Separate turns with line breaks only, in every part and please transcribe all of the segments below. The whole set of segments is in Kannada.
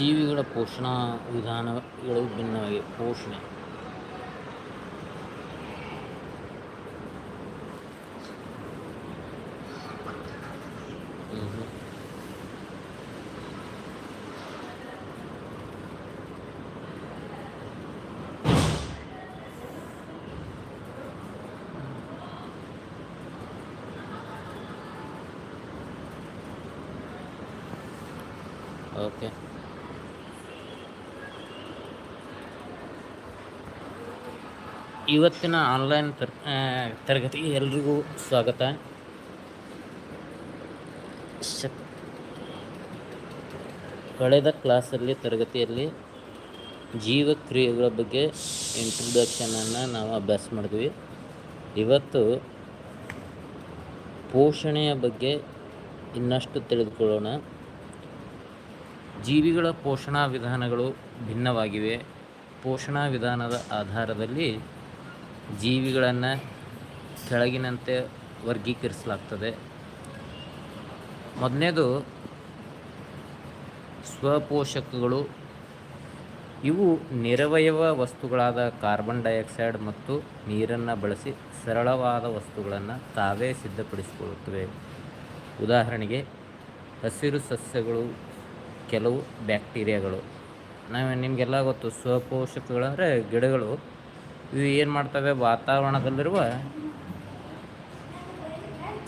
ಜೀವಿಗಳ ಪೋಷಣಾ ವಿಧಾನಗಳು ಭಿನ್ನವಾಗಿವೆ ಪೋಷಣೆ ಹ್ಮ್. ಇವತ್ತಿನ ಆನ್ಲೈನ್ ತರ್ ತರಗತಿಗೆ ಎಲ್ರಿಗೂ ಸ್ವಾಗತ. ಕಳೆದ ಕ್ಲಾಸಲ್ಲಿ ತರಗತಿಯಲ್ಲಿ ಜೀವಕ್ರಿಯೆಗಳ ಬಗ್ಗೆ ಇಂಟ್ರೊಡಕ್ಷನನ್ನು ನಾವು ಅಭ್ಯಾಸ ಮಾಡಿದ್ವಿ. ಇವತ್ತು ಪೋಷಣೆಯ ಬಗ್ಗೆ ಇನ್ನಷ್ಟು ತಿಳಿದುಕೊಳ್ಳೋಣ. ಜೀವಿಗಳ ಪೋಷಣಾ ವಿಧಾನಗಳು ಭಿನ್ನವಾಗಿವೆ. ಪೋಷಣಾ ವಿಧಾನದ ಆಧಾರದಲ್ಲಿ ಜೀವಿಗಳನ್ನು ಕೆಳಗಿನಂತೆ ವರ್ಗೀಕರಿಸಲಾಗ್ತದೆ. ಮೊದಲನೇದು ಸ್ವಪೋಷಕಗಳು. ಇವು ನಿರವಯವ ವಸ್ತುಗಳಾದ ಕಾರ್ಬನ್ ಡೈಆಕ್ಸೈಡ್ ಮತ್ತು ನೀರನ್ನು ಬಳಸಿ ಸರಳವಾದ ವಸ್ತುಗಳನ್ನು ತಾವೇ ಸಿದ್ಧಪಡಿಸಿಕೊಳ್ಳುತ್ತವೆ. ಉದಾಹರಣೆಗೆ ಹಸಿರು ಸಸ್ಯಗಳು, ಕೆಲವು ಬ್ಯಾಕ್ಟೀರಿಯಾಗಳು. ನಾವು ನಿಮಗೆಲ್ಲ ಗೊತ್ತು, ಸ್ವಪೋಷಕಗಳಂದರೆ ಗಿಡಗಳು. ಇವು ಏನು ಮಾಡ್ತವೆ? ವಾತಾವರಣದಲ್ಲಿರುವ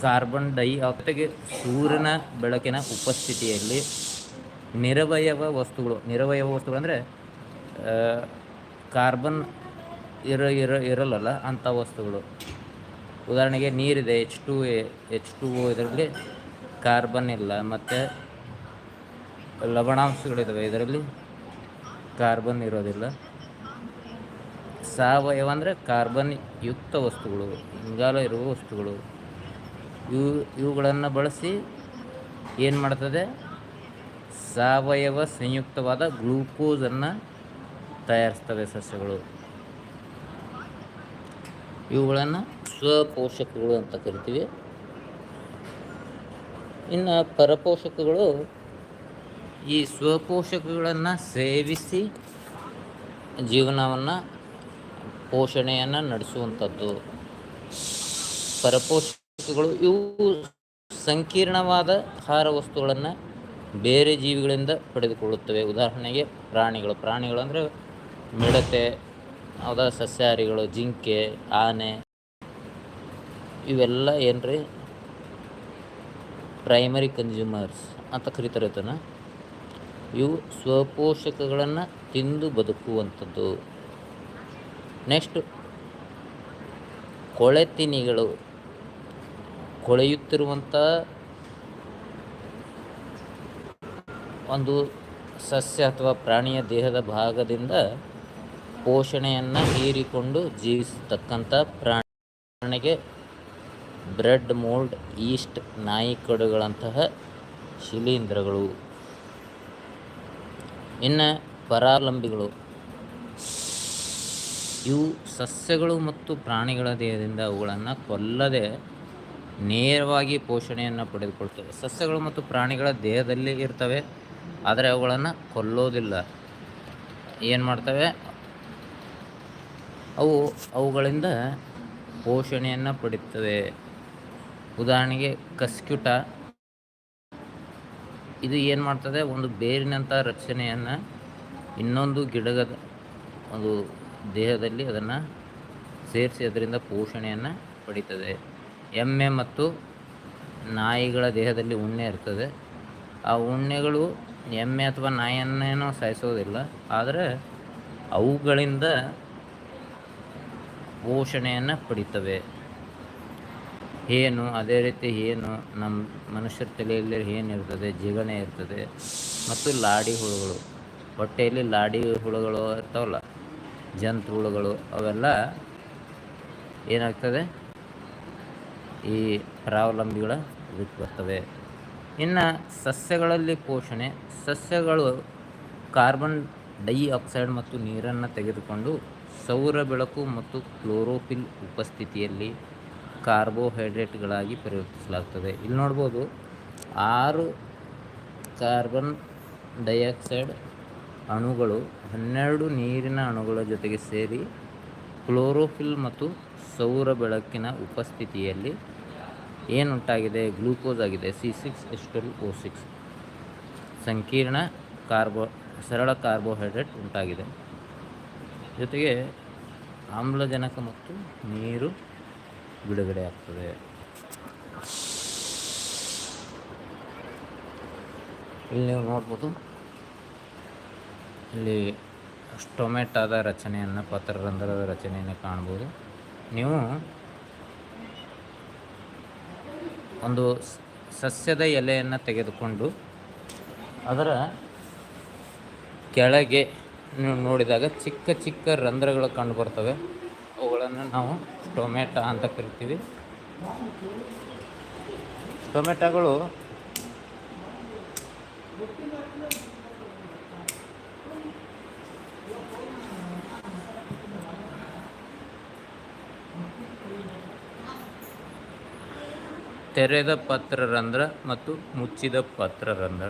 ಕಾರ್ಬನ್ ಡೈ ಆಕ್ಸೈಡ್ಗೆ ಸೂರ್ಯನ ಬೆಳಕಿನ ಉಪಸ್ಥಿತಿಯಲ್ಲಿ ನಿರವಯವ ವಸ್ತುಗಳು ನಿರವಯವ ವಸ್ತುಗಳು ಅಂದರೆ ಕಾರ್ಬನ್ ಇರೋ ಇರೋ ಇರಲ್ಲ ಅಂಥ ವಸ್ತುಗಳು. ಉದಾಹರಣೆಗೆ ನೀರಿದೆ H two uh H two O ಇದರಲ್ಲಿ ಕಾರ್ಬನ್ ಇಲ್ಲ, ಮತ್ತು ಲವಣಾಂಶಗಳಿದ್ದಾವೆ ಇದರಲ್ಲಿ ಕಾರ್ಬನ್ ಇರೋದಿಲ್ಲ. ಸಾವಯವ ಅಂದರೆ ಕಾರ್ಬನ್ ಯುಕ್ತ ವಸ್ತುಗಳು, ಇಂಗಾಲ ಇರುವ ವಸ್ತುಗಳು. ಇವು, ಇವುಗಳನ್ನು ಬಳಸಿ ಏನು ಮಾಡ್ತದೆ? ಸಾವಯವ ಸಂಯುಕ್ತವಾದ ಗ್ಲೂಕೋಸನ್ನು ತಯಾರಿಸ್ತವೆ ಸಸ್ಯಗಳು. ಇವುಗಳನ್ನು ಸ್ವಪೋಷಕಗಳು ಅಂತ ಕರಿತೀವಿ. ಇನ್ನು ಪರಪೋಷಕಗಳು, ಈ ಸ್ವಪೋಷಕಗಳನ್ನು ಸೇವಿಸಿ ಜೀವನವನ್ನು ಪೋಷಣೆಯನ್ನು ನಡೆಸುವಂಥದ್ದು. ಪರಪೋಷಕಗಳು ಇವು ಸಂಕೀರ್ಣವಾದ ಆಹಾರ ವಸ್ತುಗಳನ್ನು ಬೇರೆ ಜೀವಿಗಳಿಂದ ಪಡೆದುಕೊಳ್ಳುತ್ತವೆ. ಉದಾಹರಣೆಗೆ ಪ್ರಾಣಿಗಳು. ಪ್ರಾಣಿಗಳು ಅಂದರೆ ಮಿಡತೆ, ಅದ ಸಸ್ಯಾಹಾರಿಗಳು, ಜಿಂಕೆ, ಆನೆ ಇವೆಲ್ಲ ಏನ್ರಿ? ಪ್ರೈಮರಿ ಕನ್ಸ್ಯೂಮರ್ಸ್ ಅಂತ ಕರಿತಾರೆ ಇವು ಸ್ವಪೋಷಕಗಳನ್ನು ತಿಂದು ಬದುಕುವಂಥದ್ದು. ನೆಕ್ಸ್ಟ್ ಕೊಳೆತಿನಿಗಳು ಕೊಳೆಯುತ್ತಿರುವಂಥ ಒಂದು ಸಸ್ಯ ಅಥವಾ ಪ್ರಾಣಿಯ ದೇಹದ ಭಾಗದಿಂದ ಪೋಷಣೆಯನ್ನು ಹೀರಿಕೊಂಡು ಜೀವಿಸತಕ್ಕಂಥ ಪ್ರಾಣಿಗೆ ಬ್ರೆಡ್, ಮೋಲ್ಡ್, ಈಸ್ಟ್ ನಾಯಿ ಕಡುಗಳಂತಹ ಶಿಲೀಂಧ್ರಗಳು. ಇನ್ನು ಪರಾವಲಂಬಿಗಳು ಇವು ಸಸ್ಯಗಳು ಮತ್ತು ಪ್ರಾಣಿಗಳ ದೇಹದಿಂದ ಅವುಗಳನ್ನು ಕೊಲ್ಲದೆ ನೇರವಾಗಿ ಪೋಷಣೆಯನ್ನು ಪಡೆದುಕೊಳ್ತವೆ. ಸಸ್ಯಗಳು ಮತ್ತು ಪ್ರಾಣಿಗಳ ದೇಹದಲ್ಲಿ ಇರ್ತವೆ, ಆದರೆ ಅವುಗಳನ್ನು ಕೊಲ್ಲೋದಿಲ್ಲ. ಏನು ಮಾಡ್ತವೆ? ಅವು ಅವುಗಳಿಂದ ಪೋಷಣೆಯನ್ನು ಪಡೆಯುತ್ತವೆ ಉದಾಹರಣೆಗೆ ಕಸ್ಕ್ಯುಟ. ಇದು ಏನು ಮಾಡ್ತದೆ? ಒಂದು ಬೇರಿನಂಥ ರಚನೆಯನ್ನು ಇನ್ನೊಂದು ಗಿಡದ ಒಂದು ದೇಹದಲ್ಲಿ ಅದನ್ನು ಸೇರಿಸಿ ಅದರಿಂದ ಪೋಷಣೆಯನ್ನು ಪಡೀತದೆ. ಎಮ್ಮೆ ಮತ್ತು ನಾಯಿಗಳ ದೇಹದಲ್ಲಿ ಉಣ್ಣೆ ಇರ್ತದೆ. ಆ ಉಣ್ಣೆಗಳು ಎಮ್ಮೆ ಅಥವಾ ನಾಯಿಯನ್ನೇನೋ ಸಾಯಿಸೋದಿಲ್ಲ ಆದರೆ ಅವುಗಳಿಂದ ಪೋಷಣೆಯನ್ನು ಪಡಿತವೆ. ಏನು ಅದೇ ರೀತಿ ಏನು ನಮ್ಮ ಮನುಷ್ಯರ ತಲೆಯಲ್ಲಿ ಏನಿರ್ತದೆ ಜಿಗಣೆ ಇರ್ತದೆ, ಮತ್ತು ಲಾಡಿ ಹುಳುಗಳು. ಹೊಟ್ಟೆಯಲ್ಲಿ ಲಾಡಿ ಹುಳುಗಳು ಇರ್ತಾವಲ್ಲ ಜಂತು ಹುಳುಗಳು ಅವೆಲ್ಲ ಏನಾಗ್ತದೆ? ಈ ಪರಾವಲಂಬಿಗಳ ಇದಕ್ಕೆ ಬರ್ತವೆ. ಇನ್ನು ಸಸ್ಯಗಳಲ್ಲಿ ಪೋಷಣೆ, ಸಸ್ಯಗಳು ಕಾರ್ಬನ್ ಡೈಆಕ್ಸೈಡ್ ಮತ್ತು ನೀರನ್ನು ತೆಗೆದುಕೊಂಡು ಸೌರ ಬೆಳಕು ಮತ್ತು ಕ್ಲೋರೋಫಿಲ್ ಉಪಸ್ಥಿತಿಯಲ್ಲಿ ಕಾರ್ಬೋಹೈಡ್ರೇಟ್ಗಳಾಗಿ ಪರಿವರ್ತಿಸಲಾಗ್ತದೆ. ಇಲ್ಲಿ ನೋಡ್ಬೋದು, ಆರು ಕಾರ್ಬನ್ ಡೈಆಕ್ಸೈಡ್ ಅಣುಗಳು ಹನ್ನೆರಡು ನೀರಿನ ಅಣುಗಳ ಜೊತೆಗೆ ಸೇರಿ ಕ್ಲೋರೋಫಿಲ್ ಮತ್ತು ಸೌರ ಬೆಳಕಿನ ಉಪಸ್ಥಿತಿಯಲ್ಲಿ ಏನುಂಟಾಗಿದೆ? ಗ್ಲೂಕೋಸ್ ಆಗಿದೆ. C six S twelve O six. ಸಂಕೀರ್ಣ ಕಾರ್ಬೋ, ಸರಳ ಕಾರ್ಬೋಹೈಡ್ರೇಟ್ ಉಂಟಾಗಿದೆ. ಜೊತೆಗೆ ಆಮ್ಲಜನಕ ಮತ್ತು ನೀರು ಬಿಡುಗಡೆ ಆಗ್ತದೆ ಇಲ್ಲಿ ನೀವು ನೋಡ್ಬೋದು. ಇಲ್ಲಿ ಸ್ಟೊಮೆಟಾದ ರಚನೆಯನ್ನು ಪತ್ರರಂಧ್ರದ ರಚನೆಯನ್ನು ಕಾಣ್ಬೋದು. ನೀವು ಒಂದು ಸಸ್ಯದ ಎಲೆಯನ್ನು ತೆಗೆದುಕೊಂಡು ಅದರ ಕೆಳಗೆ ನೀವು ನೋಡಿದಾಗ ಚಿಕ್ಕ ಚಿಕ್ಕ ರಂಧ್ರಗಳು ಕಂಡು ಬರ್ತವೆ. ಅವುಗಳನ್ನು ನಾವು ಟೊಮೆಟೊ ಅಂತ ಕರಿತೀವಿ. ಟೊಮೆಟೊಗಳು ತೆರೆದ ಪತ್ರರಂಧ್ರ ಮತ್ತು ಮುಚ್ಚಿದ ಪತ್ರರಂಧ್ರ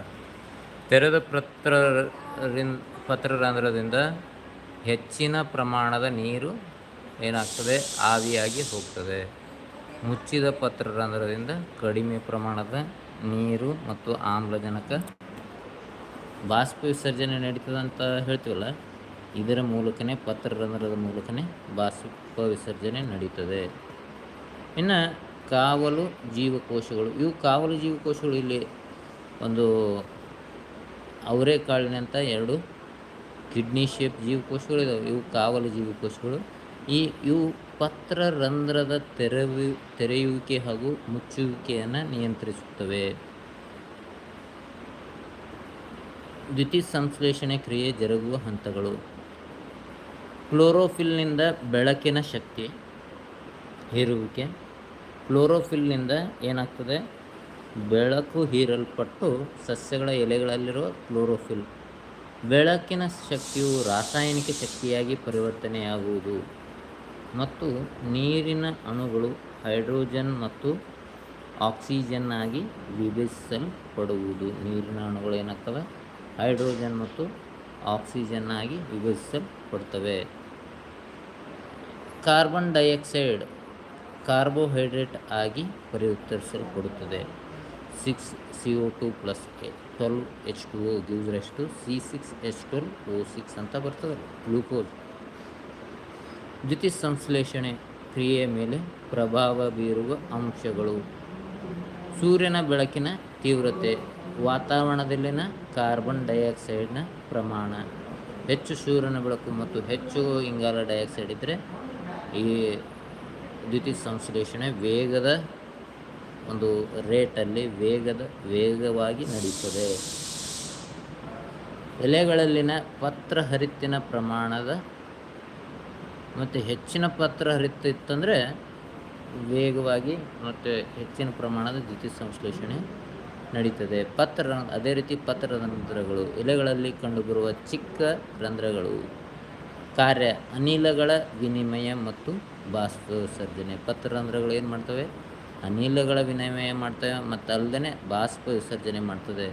ತೆರೆದ ಪತ್ರ ಪತ್ರರಂಧ್ರದಿಂದ ಹೆಚ್ಚಿನ ಪ್ರಮಾಣದ ನೀರು ಏನಾಗ್ತದೆ? ಆವಿಯಾಗಿ ಹೋಗ್ತದೆ. ಮುಚ್ಚಿದ ಪತ್ರರಂಧ್ರದಿಂದ ಕಡಿಮೆ ಪ್ರಮಾಣದ ನೀರು ಮತ್ತು ಆಮ್ಲಜನಕ ಬಾಷ್ಪ ವಿಸರ್ಜನೆ ನಡೀತದೆ ಅಂತ ಹೇಳ್ತೀವಲ್ಲ? ಇದರ ಮೂಲಕನೇ ಪತ್ರರಂಧ್ರದ ಮೂಲಕನೇ ಬಾಷ್ಪ ವಿಸರ್ಜನೆ ನಡೀತದೆ. ಇನ್ನು ಕಾವಲು ಜೀವಕೋಶಗಳು. ಇವು ಕಾವಲು ಜೀವಕೋಶಗಳು ಇಲ್ಲಿ ಒಂದು ಅವರೆಕಾಳಿನಂಥ ಎರಡು ಕಿಡ್ನಿ ಶೇಪ್ ಜೀವಕೋಶಗಳು ಇದಾವೆ. ಇವು ಕಾವಲು ಜೀವಕೋಶಗಳು. ಈ ಇವು ಪತ್ರ ರಂಧ್ರದ ತೆರವು, ತೆರೆಯುವಿಕೆ ಹಾಗೂ ಮುಚ್ಚುವಿಕೆಯನ್ನು ನಿಯಂತ್ರಿಸುತ್ತವೆ. ಸಂಶ್ಲೇಷಣೆ ಕ್ರಿಯೆ ಜರುಗುವ ಹಂತಗಳು. ಕ್ಲೋರೋಫಿಲ್ನಿಂದ ಬೆಳಕಿನ ಶಕ್ತಿ, ಹೀರುವಿಕೆ ಕ್ಲೋರೋಫಿಲ್ನಿಂದ ಏನಾಗ್ತದೆ? ಬೆಳಕು ಹೀರಲ್ಪಟ್ಟು ಸಸ್ಯಗಳ ಎಲೆಗಳಲ್ಲಿರುವ ಕ್ಲೋರೋಫಿಲ್. ಬೆಳಕಿನ ಶಕ್ತಿಯು ರಾಸಾಯನಿಕ ಶಕ್ತಿಯಾಗಿ ಪರಿವರ್ತನೆಯಾಗುವುದು ಮತ್ತು ನೀರಿನ ಅಣುಗಳು ಹೈಡ್ರೋಜನ್ ಮತ್ತು ಆಕ್ಸಿಜನ್ ಆಗಿ ವಿಭಜಿಸಲ್ಪಡುವುದು. ನೀರಿನ ಅಣುಗಳು ಏನಾಗ್ತವೆ? ಹೈಡ್ರೋಜನ್ ಮತ್ತು ಆಕ್ಸಿಜನ್ ಆಗಿ ವಿಭಜಿಸಲ್ಪಡ್ತವೆ. ಕಾರ್ಬನ್ ಡೈಆಕ್ಸೈಡ್ ಕಾರ್ಬೋಹೈಡ್ರೇಟ್ ಆಗಿ ಪರಿವರ್ತಿಸಲ್ಪಡುತ್ತದೆ six C O two plus twelve H two O gives rise to C six H twelve O six ಅಂತ ಬರ್ತದೆ. ಗ್ಲೂಕೋಸ್ ದ್ಯುತಿ ಸಂಶ್ಲೇಷಣೆ ಕ್ರಿಯೆ ಮೇಲೆ ಪ್ರಭಾವ ಬೀರುವ ಅಂಶಗಳು. ಸೂರ್ಯನ ಬೆಳಕಿನ ತೀವ್ರತೆ, ವಾತಾವರಣದಲ್ಲಿನ ಕಾರ್ಬನ್ ಡೈಆಕ್ಸೈಡ್ನ ಪ್ರಮಾಣ. ಹೆಚ್ಚು ಸೂರ್ಯನ ಬೆಳಕು ಮತ್ತು ಹೆಚ್ಚು ಇಂಗಾಲ ಡೈಆಕ್ಸೈಡ್ ಇದ್ದರೆ ಈ ದ್ಯುತಿ ಸಂಶ್ಲೇಷಣೆ ವೇಗದ ಒಂದು ರೇಟಲ್ಲಿ ವೇಗದ ವೇಗವಾಗಿ ನಡೀತದೆ. ಎಲೆಗಳಲ್ಲಿನ ಪತ್ರ ಹರಿತ್ತಿನ ಪ್ರಮಾಣದ ಮತ್ತು ಹೆಚ್ಚಿನ ಪತ್ರ ಹರಿತಿತ್ತಂದರೆ ವೇಗವಾಗಿ ಮತ್ತು ಹೆಚ್ಚಿನ ಪ್ರಮಾಣದ ದ್ಯುತಿ ಸಂಶ್ಲೇಷಣೆ ನಡೀತದೆ. ಪತ್ರ ಅದೇ ರೀತಿ ಪತ್ರ ರಂಧ್ರಗಳು, ಎಲೆಗಳಲ್ಲಿ ಕಂಡುಬರುವ ಚಿಕ್ಕ ರಂಧ್ರಗಳು. ಕಾರ್ಯ ಅನಿಲಗಳ ವಿನಿಮಯ ಮತ್ತು ಬಾಷ್ಪ ವಿಸರ್ಜನೆ ಪತ್ರರಂಧ್ರಗಳು ಏನು ಮಾಡ್ತವೆ? ಅನಿಲಗಳ ವಿನಿಮಯ ಮಾಡ್ತವೆ ಮತ್ತು ಅಲ್ಲದೆ ಬಾಷ್ಪ ವಿಸರ್ಜನೆ ಮಾಡ್ತದೆ.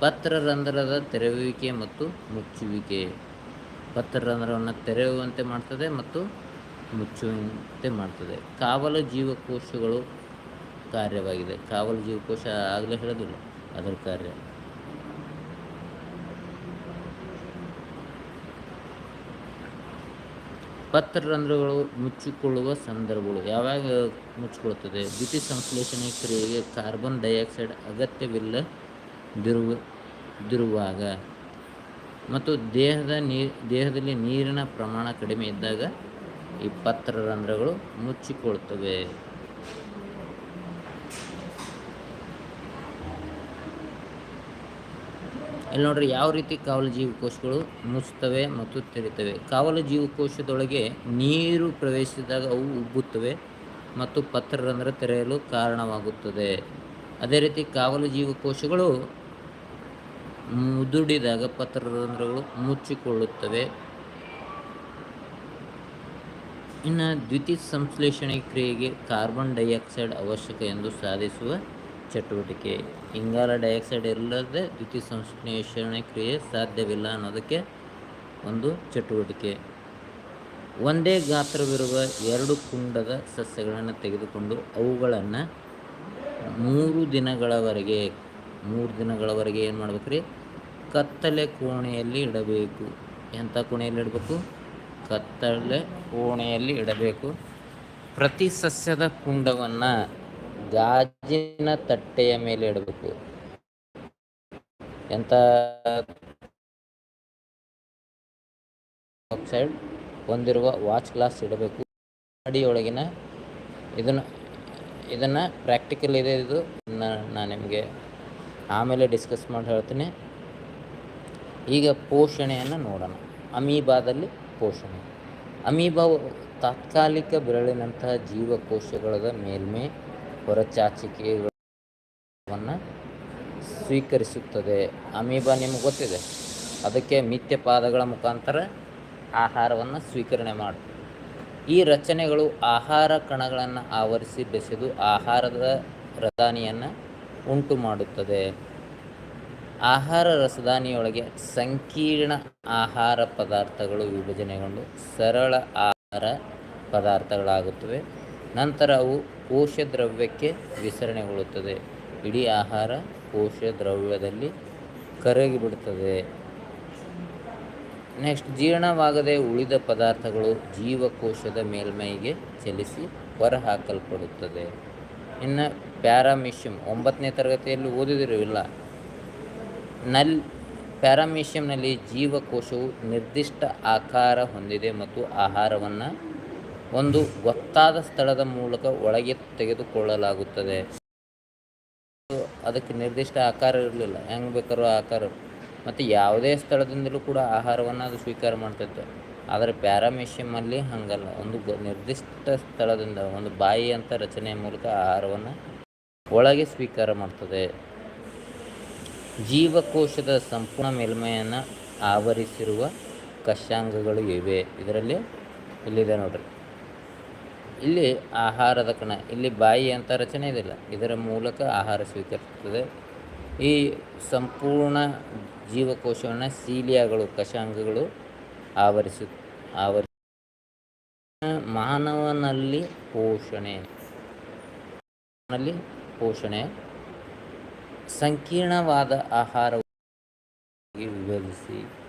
ಪತ್ರರಂಧ್ರದ ತೆರೆಯುವಿಕೆ ಮತ್ತು ಮುಚ್ಚುವಿಕೆ. ಪತ್ರರಂಧ್ರವನ್ನು ತೆರೆಯುವಂತೆ ಮಾಡ್ತದೆ ಮತ್ತು ಮುಚ್ಚುವಂತೆ ಮಾಡ್ತದೆ. ಕಾವಲು ಜೀವಕೋಶಗಳು ಕಾರ್ಯವಾಗಿದೆ. ಕಾವಲು ಜೀವಕೋಶ ಆಗಲೇ ಹೇಳೋದಿಲ್ಲ. ಅದರ ಕಾರ್ಯ. ಪತ್ರರಂಧ್ರಗಳು ಮುಚ್ಚಿಕೊಳ್ಳುವ ಸಂದರ್ಭಗಳು ಯಾವಾಗ ಮುಚ್ಚಿಕೊಳ್ಳುತ್ತದೆ? ದ್ಯುತಿ ಸಂಶ್ಲೇಷಣೆ ಕ್ರಿಯೆಗೆ ಕಾರ್ಬನ್ ಡೈಆಕ್ಸೈಡ್ ಅಗತ್ಯವಿಲ್ಲದಿರುವ ದಿರುವಾಗ ಮತ್ತು ದೇಹದ ನೀ, ದೇಹದಲ್ಲಿ ನೀರಿನ ಪ್ರಮಾಣ ಕಡಿಮೆ ಇದ್ದಾಗ ಈ ಪತ್ರರಂಧ್ರಗಳು ಮುಚ್ಚಿಕೊಳ್ತವೆ ಇಲ್ಲಿ ನೋಡ್ರಿ ಯಾವ ರೀತಿ ಕಾವಲು ಜೀವಕೋಶಗಳು ಮುಚ್ಚುತ್ತವೆ ಮತ್ತು ತೆರೆಯುತ್ತವೆ. ಕಾವಲು ಜೀವಕೋಶದೊಳಗೆ ನೀರು ಪ್ರವೇಶಿಸಿದಾಗ ಅವು ಉಬ್ಬುತ್ತವೆ ಮತ್ತು ಪತ್ರರಂಧ್ರ ತೆರೆಯಲು ಕಾರಣವಾಗುತ್ತದೆ. ಅದೇ ರೀತಿ ಕಾವಲು ಜೀವಕೋಶಗಳು ಮುದುಡಿದಾಗ ಪತ್ರರಂಧ್ರಗಳು ಮುಚ್ಚಿಕೊಳ್ಳುತ್ತವೆ. ಇನ್ನು ದ್ವಿತೀಯ ಸಂಶ್ಲೇಷಣೆ ಕ್ರಿಯೆಗೆ ಕಾರ್ಬನ್ ಡೈಆಕ್ಸೈಡ್ ಅವಶ್ಯಕ ಎಂದು ಸಾಧಿಸುವ ಚಟುವಟಿಕೆ. ಇಂಗಾಲ ಡೈಆಕ್ಸೈಡ್ ಇಲ್ಲದೆ ದ್ಯುತಿ ಸಂಶ್ಲೇಷಣೆ ಕ್ರಿಯೆ ಸಾಧ್ಯವಿಲ್ಲ ಅನ್ನೋದಕ್ಕೆ ಒಂದು ಚಟುವಟಿಕೆ. ಒಂದೇ ಗಾತ್ರವಿರುವ ಎರಡು ಕುಂಡದ ಸಸ್ಯಗಳನ್ನು ತೆಗೆದುಕೊಂಡು ಅವುಗಳನ್ನು ಮೂರು ದಿನಗಳವರೆಗೆ ಮೂರು ದಿನಗಳವರೆಗೆ ಏನು ಮಾಡ್ಬೇಕು ರೀ ಕತ್ತಲೆ ಕೋಣೆಯಲ್ಲಿ ಇಡಬೇಕು. ಎಂಥ ಕೋಣೆಯಲ್ಲಿ ಇಡಬೇಕು? ಕತ್ತಲೆ ಕೋಣೆಯಲ್ಲಿ ಇಡಬೇಕು. ಪ್ರತಿ ಸಸ್ಯದ ಕುಂಡವನ್ನು ಗಾಜಿನ ತಟ್ಟೆಯ ಮೇಲೆ ಇಡಬೇಕು. ಎಂಥ ಆಕ್ಸೈಡ್ ಹೊಂದಿರುವ ವಾಚ್ ಗ್ಲಾಸ್ ಇಡಬೇಕು. ಅಡಿಯೊಳಗಿನ ಇದನ್ನು ಇದನ್ನು ಪ್ರಾಕ್ಟಿಕಲ್ ಇದೆ ಇದು. ನಾನು ನಿಮಗೆ ಆಮೇಲೆ ಡಿಸ್ಕಸ್ ಮಾಡಿ ಹೇಳ್ತೀನಿ. ಈಗ ಪೋಷಣೆಯನ್ನು ನೋಡೋಣ. ಅಮೀಬಾದಲ್ಲಿ ಪೋಷಣೆ. ಅಮೀಬಾ ತಾತ್ಕಾಲಿಕ ಬೆರಳಿನಂತಹ ಜೀವಕೋಶಗಳ ಮೇಲ್ಮೆ ಹೊರಚಾಚಿಕೆಗಳನ್ನು ಸ್ವೀಕರಿಸುತ್ತದೆ. ಅಮೀಬಾ ನಿಮಗೆ ಗೊತ್ತಿದೆ. ಅದಕ್ಕೆ ಮಿಥ್ಯ ಪಾದಗಳ ಮುಖಾಂತರ ಆಹಾರವನ್ನು ಸ್ವೀಕರಣೆ ಮಾಡುತ್ತೆ ಈ ರಚನೆಗಳು ಆಹಾರ ಕಣಗಳನ್ನು ಆವರಿಸಿ ಬೆಸೆದು ಆಹಾರದ ರಸಾನಿಯನ್ನು ಉಂಟು ಮಾಡುತ್ತದೆ. ಆಹಾರ ರಸದಾನಿಯೊಳಗೆ ಸಂಕೀರ್ಣ ಆಹಾರ ಪದಾರ್ಥಗಳು ವಿಭಜನೆಗೊಂಡು ಸರಳ ಆಹಾರ ಪದಾರ್ಥಗಳಾಗುತ್ತವೆ. ನಂತರ ಅವು ಕೋಶ ದ್ರವ್ಯಕ್ಕೆ ವಿಸರಣೆಗೊಳ್ಳುತ್ತದೆ. ಇಡೀ ಆಹಾರ ಕೋಶ ದ್ರವ್ಯದಲ್ಲಿ ಕರಗಿಬಿಡುತ್ತದೆ. ನೆಕ್ಸ್ಟ್, ಜೀರ್ಣವಾಗದೆ ಉಳಿದ ಪದಾರ್ಥಗಳು ಜೀವಕೋಶದ ಮೇಲ್ಮೈಗೆ ಚಲಿಸಿ ಹೊರಹಾಕಲ್ಪಡುತ್ತದೆ. ಇನ್ನು ಪ್ಯಾರಾಮಿಷಿಯಂ, ಒಂಬತ್ತನೇ ತರಗತಿಯಲ್ಲಿ ಓದಿದಿರಲಿಲ್ಲ ನಲ್, ಪ್ಯಾರಾಮಿಷಿಯಂನಲ್ಲಿ ಜೀವಕೋಶವು ನಿರ್ದಿಷ್ಟ ಆಕಾರ ಹೊಂದಿದೆ ಮತ್ತು ಆಹಾರವನ್ನು ಒಂದು ಗೊತ್ತಾದ ಸ್ಥಳದ ಮೂಲಕ ಒಳಗೆ ತೆಗೆದುಕೊಳ್ಳಲಾಗುತ್ತದೆ. ಅದಕ್ಕೆ ನಿರ್ದಿಷ್ಟ ಆಕಾರ ಇರಲಿಲ್ಲ. ಹೆಂಗೆ ಬೇಕಾದ್ರೂ ಆಕಾರ ಮತ್ತು ಯಾವುದೇ ಸ್ಥಳದಿಂದಲೂ ಕೂಡ ಆಹಾರವನ್ನು ಅದು ಸ್ವೀಕಾರ ಮಾಡ್ತಿತ್ತು. ಆದರೆ ಪ್ಯಾರಾಮಿಷಿಯಮಲ್ಲಿ ಹಾಗಲ್ಲ. ಒಂದು ನಿರ್ದಿಷ್ಟ ಸ್ಥಳದಿಂದ ಒಂದು ಬಾಯಿ ಅಂತ ರಚನೆಯ ಮೂಲಕ ಆಹಾರವನ್ನು ಒಳಗೆ ಸ್ವೀಕಾರ ಮಾಡ್ತದೆ. ಜೀವಕೋಶದ ಸಂಪೂರ್ಣ ಮೇಲ್ಮೈಯನ್ನು ಆವರಿಸಿರುವ ಕಷಾಂಗಗಳು ಇವೆ. ಇದರಲ್ಲಿ ಇಲ್ಲಿದೆ ನೋಡ್ರಿ. ಇಲ್ಲಿ ಆಹಾರದ ಕಣ, ಇಲ್ಲಿ ಬಾಯಿ ಅಂತ ರಚನೆ ಇದಿಲ್ಲ. ಇದರ ಮೂಲಕ ಆಹಾರ ಸ್ವೀಕರಿಸುತ್ತದೆ. ಈ ಸಂಪೂರ್ಣ ಜೀವಕೋಶವನ್ನು ಸೀಲಿಯಾಗಳು, ಕಶಾಂಗಗಳು ಆವರಿಸು ಆವರಿಸ ಮಾನವನಲ್ಲಿ ಪೋಷಣೆ ಪೋಷಣೆ, ಸಂಕೀರ್ಣವಾದ ಆಹಾರ ವಿಭಜಿಸಿ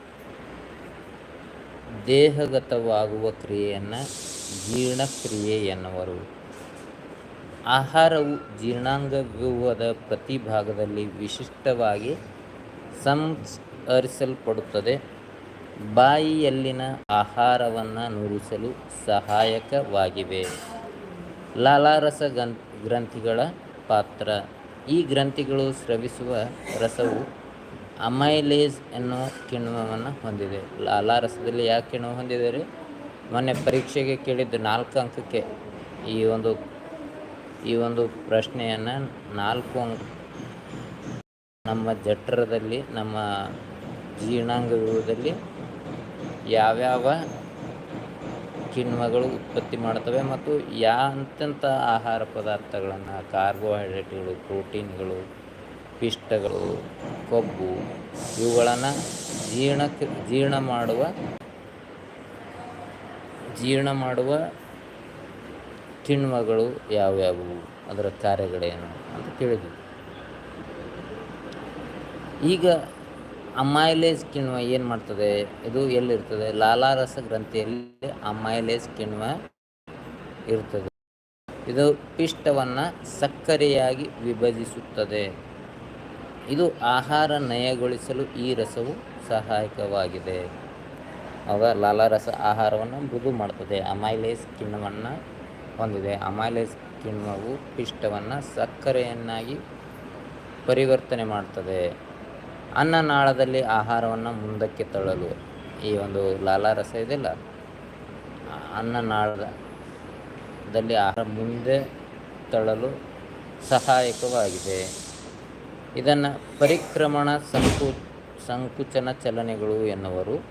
ದೇಹಗತವಾಗುವ ಕ್ರಿಯೆಯನ್ನು ಜೀರ್ಣಕ್ರಿಯೆ ಎನ್ನುವರು. ಆಹಾರವು ಜೀರ್ಣಾಂಗ ವ್ಯೂಹದ ಪ್ರತಿ ಭಾಗದಲ್ಲಿ ವಿಶಿಷ್ಟವಾಗಿ ಸಂಸ್ಕರಿಸಲ್ಪಡುತ್ತದೆ. ಬಾಯಿಯಲ್ಲಿನ ಆಹಾರವನ್ನು ನುರಿಸಲು ಸಹಾಯಕವಾಗಿವೆ. ಲಾಲಾರಸ ಗ್ರಂಥಿಗಳ ಪಾತ್ರ. ಈ ಗ್ರಂಥಿಗಳು ಸ್ರವಿಸುವ ರಸವು ಅಮೈಲೇಜ್ ಎನ್ನುವ ಕಿಣ್ವವನ್ನು ಹೊಂದಿದೆ. ಲಾಲಾರಸದಲ್ಲಿ ಯಾವ ಕಿಣ್ವ ಹೊಂದಿದೆ ರೀ ಮೊನ್ನೆ ಪರೀಕ್ಷೆಗೆ ಕೇಳಿದ್ದು ನಾಲ್ಕು ಅಂಕಕ್ಕೆ. ಈ ಒಂದು ಈ ಒಂದು ಪ್ರಶ್ನೆಯನ್ನು ನಾಲ್ಕು ಅಂಕ, ನಮ್ಮ ಜಠರದಲ್ಲಿ, ನಮ್ಮ ಜೀರ್ಣಾಂಗದಲ್ಲಿ ಯಾವ್ಯಾವ ಕಿಣ್ವಗಳು ಉತ್ಪತ್ತಿ ಮಾಡ್ತವೆ ಮತ್ತು ಯಾಂತೆಂಥ ಆಹಾರ ಪದಾರ್ಥಗಳನ್ನು, ಕಾರ್ಬೋಹೈಡ್ರೇಟ್ಗಳು, ಪ್ರೋಟೀನ್ಗಳು ಪಿಷ್ಟಗಳು, ಕೊಬ್ಬು ಇವುಗಳನ್ನು ಜೀರ್ಣಕ್ಕೆ, ಜೀರ್ಣ ಮಾಡುವ ಜೀರ್ಣ ಮಾಡುವ ಕಿಣ್ವಗಳು ಯಾವ್ಯಾವು? ಅದರ ಕಾರ್ಯಗಳೇನು ಅಂತ ಕೇಳಿದ್ವಿ ಈಗ ಅಮೈಲೇಜ್ ಕಿಣ್ವ ಏನು ಮಾಡ್ತದೆ? ಇದು ಎಲ್ಲಿರ್ತದೆ? ಲಾಲಾರಸ ಗ್ರಂಥಿಯಲ್ಲಿ ಅಮೈಲೇಜ್ ಕಿಣ್ವ ಇರ್ತದೆ. ಇದು ಪಿಷ್ಟವನ್ನು ಸಕ್ಕರೆಯಾಗಿ ವಿಭಜಿಸುತ್ತದೆ. ಇದು ಆಹಾರ ನಯಗೊಳಿಸಲು ಈ ರಸವು ಸಹಾಯಕವಾಗಿದೆ. ಆಗ ಲಾಲಾರಸ ಆಹಾರವನ್ನು ಮೃದು ಮಾಡುತ್ತದೆ. ಅಮೈಲೇಸ್ ಕಿಣ್ವವನ್ನು ಹೊಂದಿದೆ. ಅಮೈಲೇಸ್ ಕಿಣ್ವವು ಪಿಷ್ಟವನ್ನು ಸಕ್ಕರೆಯನ್ನಾಗಿ ಪರಿವರ್ತನೆ ಮಾಡ್ತದೆ. ಅನ್ನನಾಳದಲ್ಲಿ ಆಹಾರವನ್ನು ಮುಂದಕ್ಕೆ ತಳ್ಳಲು. ಈ ಒಂದು ಲಾಲಾರಸ ಇದೆಯಲ್ಲ ಅನ್ನನಾಳದಲ್ಲಿ ಆಹಾರ ಮುಂದೆ ತಳ್ಳಲು ಸಹಾಯಕವಾಗಿದೆ. ಇದನ್ನು ಪರಿಕ್ರಮಣ ಸಂಕು, ಸಂಕುಚನ ಚಲನೆಗಳು ಎನ್ನುವರು.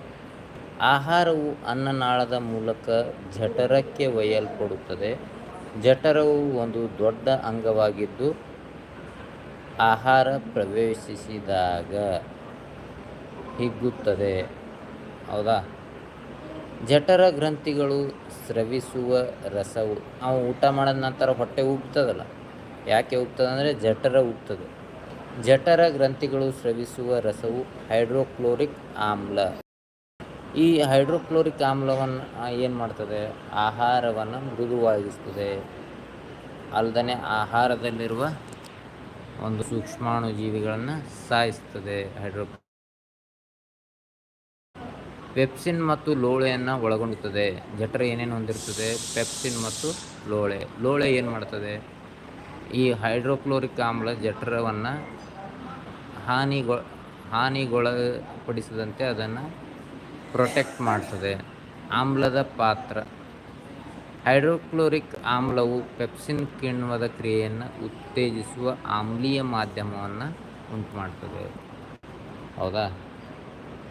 ಆಹಾರವು ಅನ್ನನಾಳದ ಮೂಲಕ ಜಠರಕ್ಕೆ ಒಯ್ಯಲ್ಪಡುತ್ತದೆ. ಜಠರವು ಒಂದು ದೊಡ್ಡ ಅಂಗವಾಗಿದ್ದು ಆಹಾರ ಪ್ರವೇಶಿಸಿದಾಗ ಹಿಗ್ಗುತ್ತದೆ. ಹೌದಾ? ಜಠರ ಗ್ರಂಥಿಗಳು ಸ್ರವಿಸುವ ರಸವು ನಾವು ಊಟ ಮಾಡಿದ ನಂತರ ಹೊಟ್ಟೆ ಉಬ್ತದಲ್ಲ? ಯಾಕೆ ಉಗ್ತದೆ ಅಂದರೆ ಜಠರ ಉಬ್ತದೆ. ಜಠರ ಗ್ರಂಥಿಗಳು ಸ್ರವಿಸುವ ರಸವು ಹೈಡ್ರೋಕ್ಲೋರಿಕ್ ಆಮ್ಲ. ಈ ಹೈಡ್ರೋಕ್ಲೋರಿಕ್ ಆಮ್ಲವನ್ನು ಏನು ಮಾಡ್ತದೆ? ಆಹಾರವನ್ನು ಮೃದುವಾಗಿಸ್ತದೆ. ಅಲ್ಲದೆ ಆಹಾರದಲ್ಲಿರುವ ಒಂದು ಸೂಕ್ಷ್ಮಾಣು ಜೀವಿಗಳನ್ನು ಸಾಯಿಸ್ತದೆ ಹೈಡ್ರೋ ಪೆಪ್ಸಿನ್ ಮತ್ತು ಲೋಳೆಯನ್ನು ಒಳಗೊಂಡುತ್ತದೆ ಜಠರ ಏನೇನು ಹೊಂದಿರ್ತದೆ? ಪೆಪ್ಸಿನ್ ಮತ್ತು ಲೋಳೆ. ಲೋಳೆ ಏನು ಮಾಡ್ತದೆ? ಈ ಹೈಡ್ರೋಕ್ಲೋರಿಕ್ ಆಮ್ಲ ಜಠರವನ್ನು ಹಾನಿಗೊ, ಹಾನಿಗೊಳಪಡಿಸದಂತೆ ಅದನ್ನು ಪ್ರೊಟೆಕ್ಟ್ ಮಾಡ್ತದೆ. ಆಮ್ಲದ ಪಾತ್ರ. ಹೈಡ್ರೋಕ್ಲೋರಿಕ್ ಆಮ್ಲವು ಪೆಪ್ಸಿನ್ ಕಿಣ್ವದ ಕ್ರಿಯೆಯನ್ನು ಉತ್ತೇಜಿಸುವ ಆಮ್ಲೀಯ ಮಾಧ್ಯಮವನ್ನು ಉಂಟು ಮಾಡ್ತದೆ ಹೌದಾ?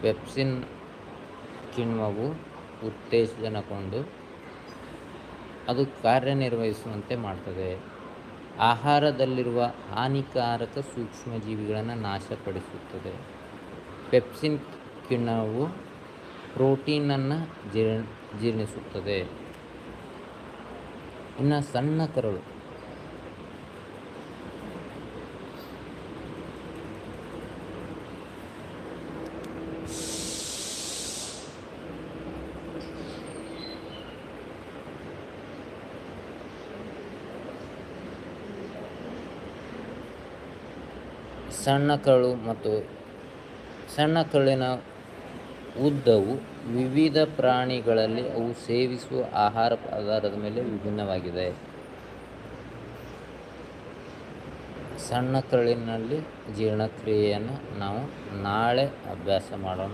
ಪೆಪ್ಸಿನ್ ಕಿಣ್ವವು ಉತ್ತೇಜನಗೊಂಡು ಅದು ಕಾರ್ಯನಿರ್ವಹಿಸುವಂತೆ ಮಾಡ್ತದೆ. ಆಹಾರದಲ್ಲಿರುವ ಹಾನಿಕಾರಕ ಸೂಕ್ಷ್ಮಜೀವಿಗಳನ್ನು ನಾಶಪಡಿಸುತ್ತದೆ. ಪೆಪ್ಸಿನ್ ಕಿಣವು ಪ್ರೋಟೀನನ್ನು ಜೀರ್ಣ ಜೀರ್ಣಿಸುತ್ತದೆ. ಇನ್ನು ಸಣ್ಣ ಕರಳು. ಸಣ್ಣ ಕರುಳು ಮತ್ತು ಸಣ್ಣ ಕರುಳಿನ ಉದ್ದವು ವಿವಿಧ ಪ್ರಾಣಿಗಳಲ್ಲಿ ಅವು ಸೇವಿಸುವ ಆಹಾರ ಆಧಾರದ ಮೇಲೆ ವಿಭಿನ್ನವಾಗಿದೆ. ಸಣ್ಣ ಕರುಳಿನಲ್ಲಿ ಜೀರ್ಣಕ್ರಿಯೆಯನ್ನು ನಾವು ನಾಳೆ ಅಭ್ಯಾಸ ಮಾಡೋಣ.